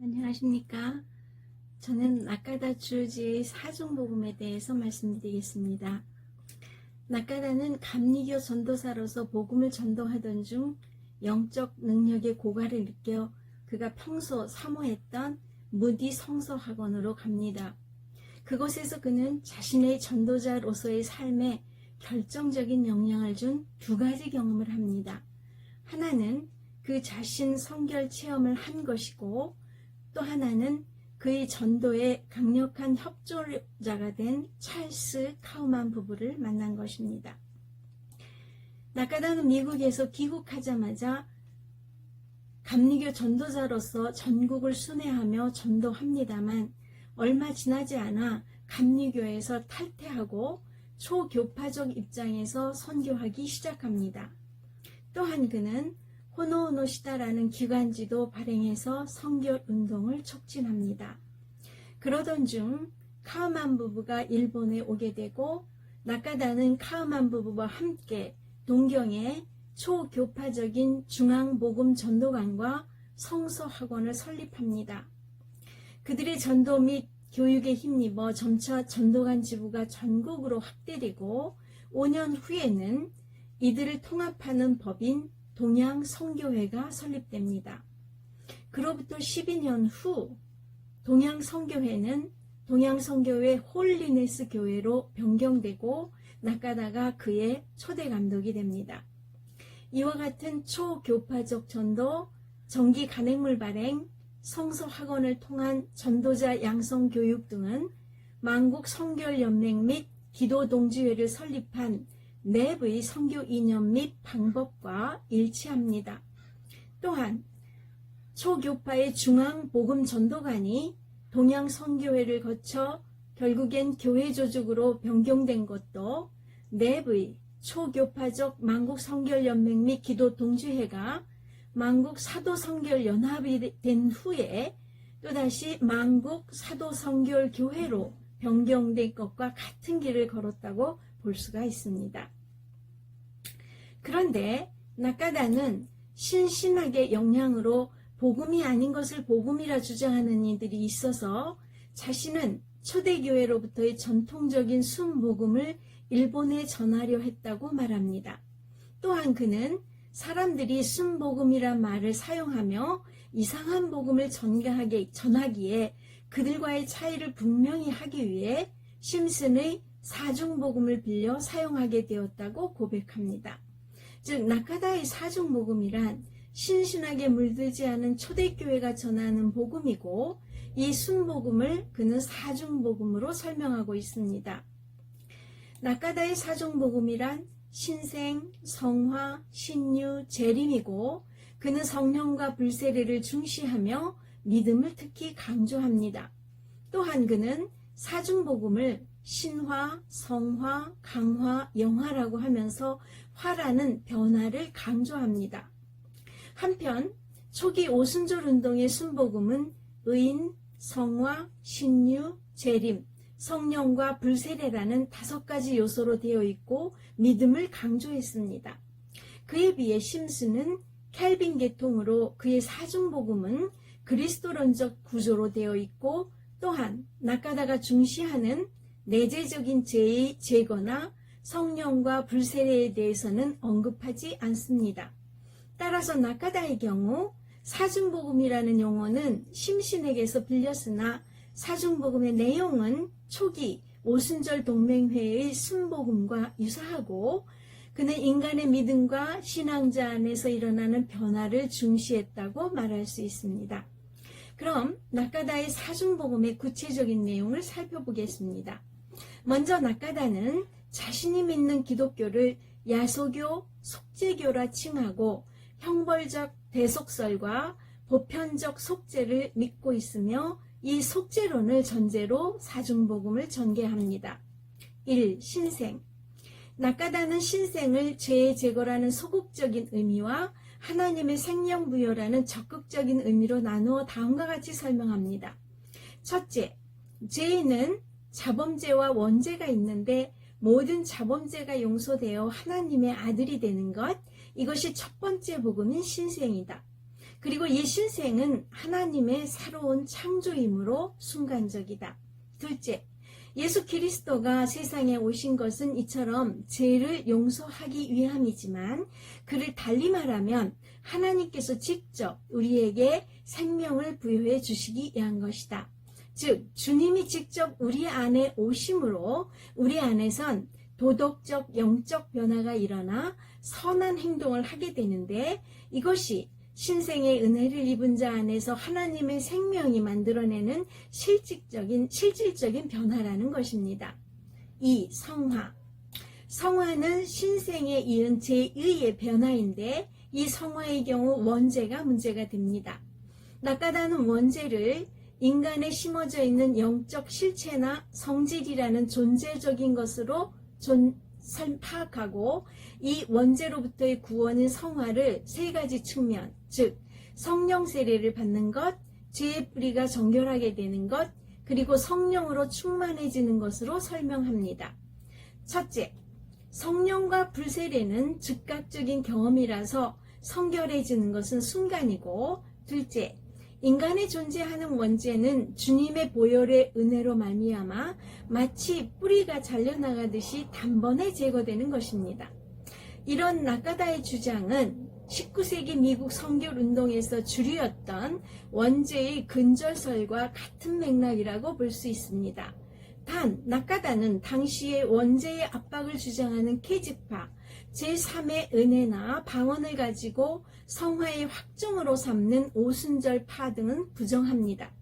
안녕하십니까. 저는 낙가다 주지의 사중복음에 대해서 말씀드리겠습니다. 낙가다는 감리교 전도사로서 복음을 전도하던 중 영적 능력의 고갈을 느껴 그가 평소 사모했던 무디 성서 학원으로 갑니다. 그곳에서 그는 자신의 전도자로서의 삶에 결정적인 영향을 준 두 가지 경험을 합니다. 하나는 그 자신 성결 체험을 한 것이고 또 하나는 그의 전도에 강력한 협조자가 된 찰스 카우만 부부를 만난 것입니다. 나카다는 미국에서 귀국하자마자 감리교 전도자로서 전국을 순회하며 전도합니다만 얼마 지나지 않아 감리교에서 탈퇴하고 초교파적 입장에서 선교하기 시작합니다. 또한 그는 호노오노시다라는 기관지도 발행해서 성결 운동을 촉진합니다. 그러던 중 카우만 부부가 일본에 오게 되고 나카다는 카우만 부부와 함께 동경에 초교파적인 중앙복음 전도관과 성서학원을 설립합니다. 그들의 전도 및 교육에 힘입어 점차 전도관 지부가 전국으로 확대되고 5년 후에는 이들을 통합하는 법인 동양 성교회가 설립됩니다. 그로부터 12년 후 동양 성교회는 동양 성교회 홀리네스 교회로 변경되고 나카다가 그의 초대 감독이 됩니다. 이와 같은 초교파적 전도, 정기 간행물 발행, 성서 학원을 통한 전도자 양성 교육 등은 만국 성결 연맹 및 기도 동지회를 설립한 랩의 성교 이념 및 방법과 일치합니다. 또한 초교파의 중앙 복음 전도관이 동양 선교회를 거쳐 결국엔 교회 조직으로 변경된 것도 랩의 초교파적 만국 성결 연맹 및 기도 동지회가 만국 사도 성결 연합이 된 후에 또다시 만국 사도 성결 교회로 변경된 것과 같은 길을 걸었다고 볼 수가 있습니다. 그런데 나카다는 신신하게 영향으로 복음이 아닌 것을 복음이라 주장하는 이들이 있어서 자신은 초대교회로부터의 전통적인 순복음을 일본에 전하려 했다고 말합니다. 또한 그는 사람들이 순복음이란 말을 사용하며 이상한 복음을 전가하게, 전하기에 그들과의 차이를 분명히 하기 위해 심슨의 사중복음을 빌려 사용하게 되었다고 고백합니다. 즉 나카다의 사중복음이란 신신하게 물들지 않은 초대교회가 전하는 복음이고 이 순복음을 그는 사중복음으로 설명하고 있습니다. 나카다의 사중복음이란 신생, 성화, 신유, 재림이고 그는 성령과 불세례를 중시하며 믿음을 특히 강조합니다. 또한 그는 사중복음을 신화, 성화, 강화, 영화라고 하면서 화라는 변화를 강조합니다. 한편 초기 오순절 운동의 순복음은 의인, 성화, 신유, 재림, 성령과 불세례라는 다섯 가지 요소로 되어 있고 믿음을 강조했습니다. 그에 비해 심스는 켈빈 계통으로 그의 사중복음은 그리스도론적 구조로 되어 있고 또한 나카다가 중시하는 내재적인 죄의 제거나 성령과 불세례에 대해서는 언급하지 않습니다. 따라서 나카다의 경우 사중복음이라는 용어는 심신에게서 빌렸으나 사중복음의 내용은 초기 오순절 동맹회의 순복음과 유사하고 그는 인간의 믿음과 신앙자 안에서 일어나는 변화를 중시했다고 말할 수 있습니다. 그럼 나카다의 사중복음의 구체적인 내용을 살펴보겠습니다. 먼저 나카다는 자신이 믿는 기독교를 야소교, 속죄교라 칭하고 형벌적 대속설과 보편적 속죄를 믿고 있으며 이 속죄론을 전제로 사중복음을 전개합니다. 1. 신생 나카다는 신생을 죄의 제거라는 소극적인 의미와 하나님의 생명 부여라는 적극적인 의미로 나누어 다음과 같이 설명합니다. 첫째, 죄는 자범죄와 원죄가 있는데 모든 자범죄가 용서되어 하나님의 아들이 되는 것, 이것이 첫 번째 복음인 신생이다. 그리고 이 신생은 하나님의 새로운 창조이므로 순간적이다. 둘째, 예수 그리스도가 세상에 오신 것은 이처럼 죄를 용서하기 위함이지만 그를 달리 말하면 하나님께서 직접 우리에게 생명을 부여해 주시기 위한 것이다. 즉 주님이 직접 우리 안에 오심으로 우리 안에선 도덕적 영적 변화가 일어나 선한 행동을 하게 되는데 이것이 신생의 은혜를 입은 자 안에서 하나님의 생명이 만들어내는 실질적인 실질적인 변화라는 것입니다. 2. 성화. 성화는 신생에 이은 제2의 변화인데 이 성화의 경우 원죄가 문제가 됩니다. 낙가다는 원죄를 인간에 심어져 있는 영적 실체나 성질이라는 존재적인 것으로 존, 설- 파악하고 이 원죄로부터의 구원인 성화를 세 가지 측면, 즉 성령 세례를 받는 것, 죄의 뿌리가 정결하게 되는 것, 그리고 성령으로 충만해지는 것으로 설명합니다. 첫째, 성령과 불세례는 즉각적인 경험이라서 성결해지는 것은 순간이고, 둘째, 인간에 존재하는 원죄는 주님의 보혈의 은혜로 말미암아 마치 뿌리가 잘려나가듯이 단번에 제거되는 것입니다. 이런 나카다의 주장은 19세기 미국 성결 운동에서 주류였던 원죄의 근절설과 같은 맥락이라고 볼 수 있습니다. 단, 나카다는 당시의 원죄의 압박을 주장하는 케지파, 제3의 은혜나 방언을 가지고 성화의 확정으로 삼는 오순절파 등은 부정합니다.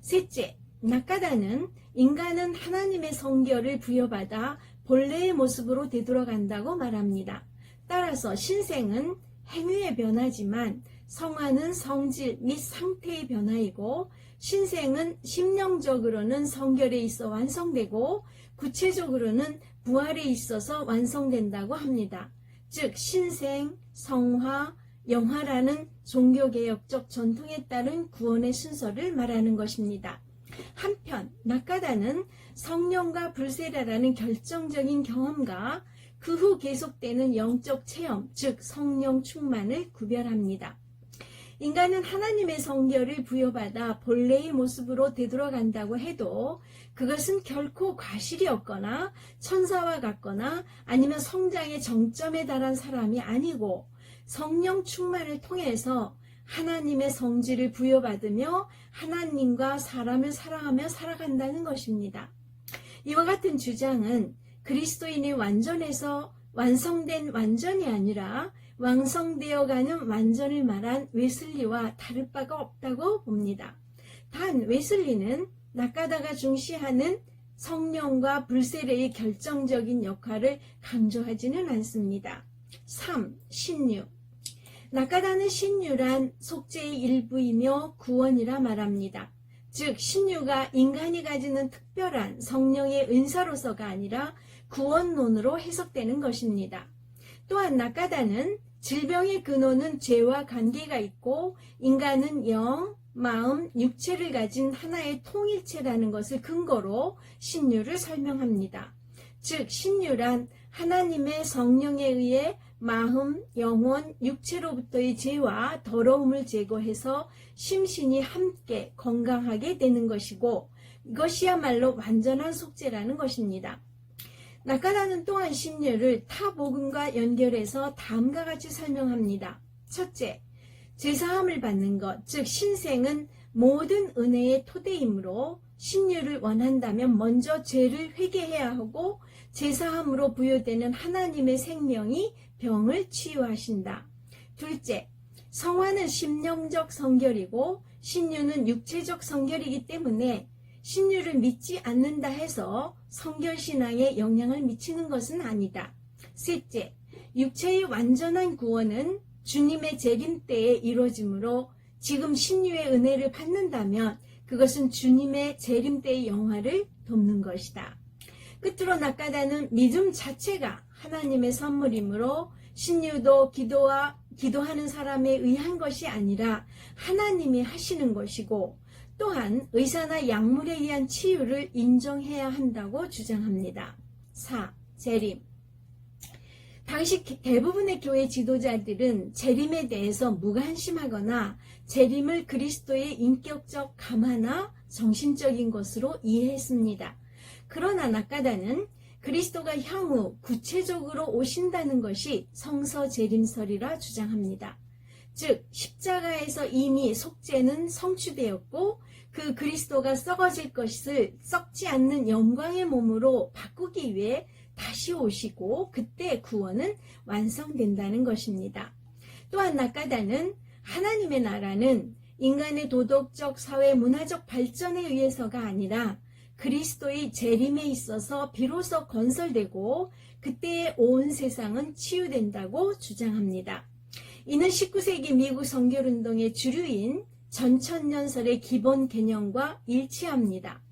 셋째, 나카다는 인간은 하나님의 성결을 부여받아 본래의 모습으로 되돌아간다고 말합니다. 따라서 신생은 행위의 변화지만 성화는 성질 및 상태의 변화이고 신생은 심령적으로는 성결에 있어 완성되고 구체적으로는 부활에 있어서 완성된다고 합니다. 즉 신생, 성화, 영화라는 종교개혁적 전통에 따른 구원의 순서를 말하는 것입니다. 한편 낙가다는 성령과 불세라라는 결정적인 경험과 그 후 계속되는 영적 체험, 즉 성령 충만을 구별합니다. 인간은 하나님의 성결을 부여받아 본래의 모습으로 되돌아간다고 해도 그것은 결코 과실이 없거나 천사와 같거나 아니면 성장의 정점에 달한 사람이 아니고 성령 충만을 통해서 하나님의 성질을 부여받으며 하나님과 사람을 사랑하며 살아간다는 것입니다. 이와 같은 주장은 그리스도인의 완전에서 완성된 완전이 아니라 완성되어가는 완전을 말한 웨슬리와 다를 바가 없다고 봅니다. 단 웨슬리는 낙가다가 중시하는 성령과 불세례의 결정적인 역할을 강조하지는 않습니다. 3. 신유 낙가다는 신유란 속죄의 일부이며 구원이라 말합니다. 즉 신유가 인간이 가지는 특별한 성령의 은사로서가 아니라 구원론으로 해석되는 것입니다. 또한 낙가다는 질병의 근원은 죄와 관계가 있고 인간은 영, 마음, 육체를 가진 하나의 통일체라는 것을 근거로 신유를 설명합니다. 즉 신유란 하나님의 성령에 의해 마음, 영혼, 육체로부터의 죄와 더러움을 제거해서 심신이 함께 건강하게 되는 것이고 이것이야말로 완전한 속죄라는 것입니다. 낙가다는 또한 신유를 타 복음과 연결해서 다음과 같이 설명합니다. 첫째, 제사함을 받는 것, 즉 신생은 모든 은혜의 토대이므로 신유를 원한다면 먼저 죄를 회개해야 하고 제사함으로 부여되는 하나님의 생명이 병을 치유하신다. 둘째, 성화는 심령적 성결이고 신유는 육체적 성결이기 때문에 신유를 믿지 않는다 해서 성결신앙에 영향을 미치는 것은 아니다. 셋째, 육체의 완전한 구원은 주님의 재림 때에 이루어지므로 지금 신유의 은혜를 받는다면 그것은 주님의 재림 때의 영화를 돕는 것이다. 끝으로 낙가다는 믿음 자체가 하나님의 선물이므로 신유도 기도와 기도하는 사람에 의한 것이 아니라 하나님이 하시는 것이고 또한 의사나 약물에 의한 치유를 인정해야 한다고 주장합니다. 4. 재림 당시 기- 대부분의 교회 지도자들은 재림에 대해서 무관심하거나 재림을 그리스도의 인격적 감화나 정신적인 것으로 이해했습니다. 그러나 낙가다는 그리스도가 향후 구체적으로 오신다는 것이 성서 재림설이라 주장합니다. 즉 십자가에서 이미 속죄는 성취되었고 그 그리스도가 썩어질 것을 썩지 않는 영광의 몸으로 바꾸기 위해 다시 오시고 그때 구원은 완성된다는 것입니다. 또한 낙가다는 하나님의 나라는 인간의 도덕적, 사회, 문화적 발전에 의해서가 아니라 그리스도의 재림에 있어서 비로소 건설되고 그때의 온 세상은 치유된다고 주장합니다. 이는 19세기 미국 성결운동의 주류인 전천년설의 기본 개념과 일치합니다.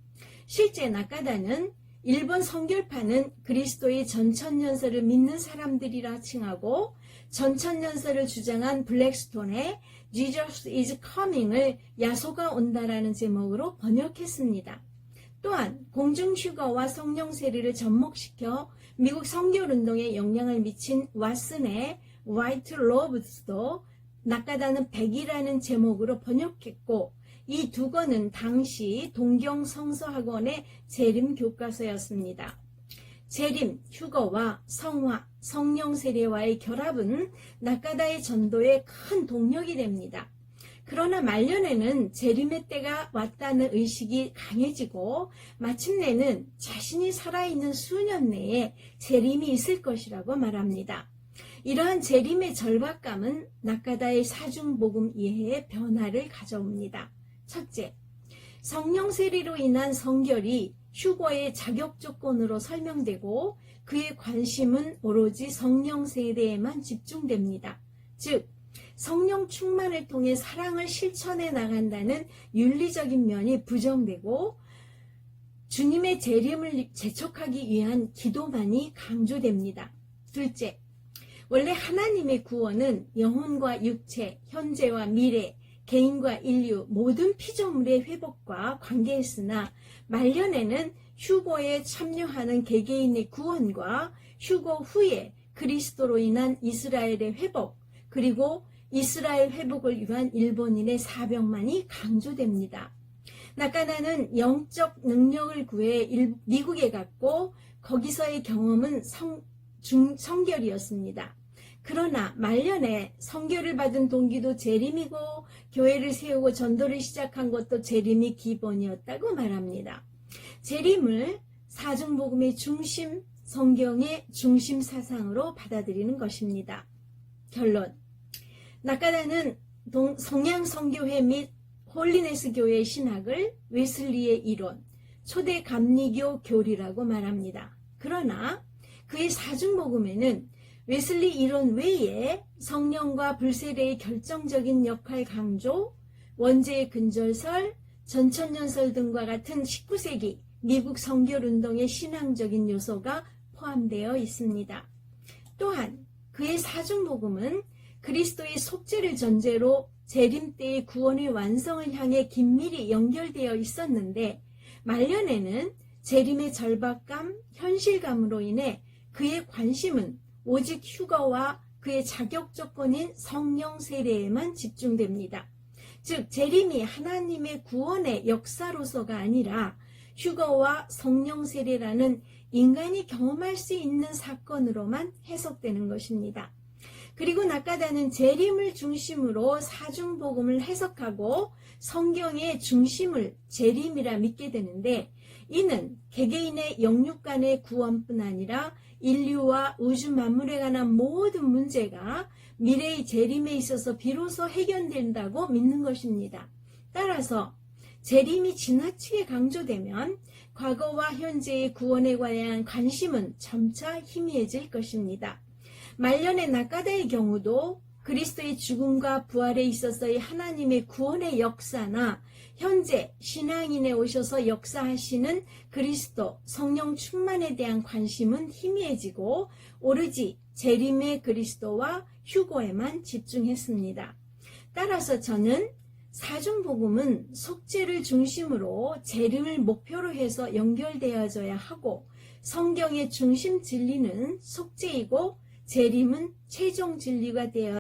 실제 낙가다는 일본 성결파는 그리스도의 전천년설을 믿는 사람들이라 칭하고 전천년설을 주장한 블랙스톤의 Jesus is coming을 야소가 온다라는 제목으로 번역했습니다. 또한 공중휴거와 성령 세례를 접목시켜 미국 성결운동에 영향을 미친 왓슨의 White Robes도 낙가다는 백이라는 제목으로 번역했고 이 두 권은 당시 동경 성서학원의 재림 교과서였습니다. 재림, 휴거와 성화, 성령 세례와의 결합은 낙가다의 전도에 큰 동력이 됩니다. 그러나 말년에는 재림의 때가 왔다는 의식이 강해지고 마침내는 자신이 살아있는 수년 내에 재림이 있을 것이라고 말합니다. 이러한 재림의 절박감은 낙가다의 사중복음 이해에 변화를 가져옵니다. 첫째, 성령 세례로 인한 성결이 휴거의 자격 조건으로 설명되고 그의 관심은 오로지 성령 세례에만 집중됩니다. 즉, 성령 충만을 통해 사랑을 실천해 나간다는 윤리적인 면이 부정되고 주님의 재림을 재촉하기 위한 기도만이 강조됩니다. 둘째, 원래 하나님의 구원은 영혼과 육체, 현재와 미래, 개인과 인류 모든 피조물의 회복과 관계했으나 말년에는 휴거에 참여하는 개개인의 구원과 휴거 후에 그리스도로 인한 이스라엘의 회복 그리고 이스라엘 회복을 위한 일본인의 사병만이 강조됩니다. 나카나는 영적 능력을 구해 일- 미국에 갔고 거기서의 경험은 성, 중, 성결이었습니다. 그러나 말년에 성결을 받은 동기도 재림이고 교회를 세우고 전도를 시작한 것도 재림이 기본이었다고 말합니다. 재림을 사중복음의 중심, 성경의 중심 사상으로 받아들이는 것입니다. 결론. 낙가다는 동- 성양 성교회 및 홀리네스 교회의 신학을 웨슬리의 이론, 초대 감리교 교리라고 말합니다. 그러나 그의 사중복음에는 웨슬리 이론 외에 성령과 불세례의 결정적인 역할 강조, 원죄의 근절설, 전천년설 등과 같은 19세기 미국 성결운동의 신앙적인 요소가 포함되어 있습니다. 또한 그의 사중복음은 그리스도의 속죄를 전제로 재림 때의 구원의 완성을 향해 긴밀히 연결되어 있었는데 말년에는 재림의 절박감, 현실감으로 인해 그의 관심은 오직 휴거와 그의 자격 조건인 성령 세례에만 집중됩니다. 즉 재림이 하나님의 구원의 역사로서가 아니라 휴거와 성령 세례라는 인간이 경험할 수 있는 사건으로만 해석되는 것입니다. 그리고 낙가다는 재림을 중심으로 사중복음을 해석하고 성경의 중심을 재림이라 믿게 되는데 이는 개개인의 영육 간의 구원뿐 아니라 인류와 우주 만물에 관한 모든 문제가 미래의 재림에 있어서 비로소 해결된다고 믿는 것입니다. 따라서 재림이 지나치게 강조되면 과거와 현재의 구원에 관한 관심은 점차 희미해질 것입니다. 말년의 낙가다의 경우도 그리스도의 죽음과 부활에 있어서의 하나님의 구원의 역사나 현재 신앙인에 오셔서 역사하시는 그리스도 성령 충만에 대한 관심은 희미해지고 오로지 재림의 그리스도와 휴고에만 집중했습니다. 따라서 저는 사중복음은 속죄를 중심으로 재림을 목표로 해서 연결되어져야 하고 성경의 중심 진리는 속죄이고 재림은 최종 진리가 되어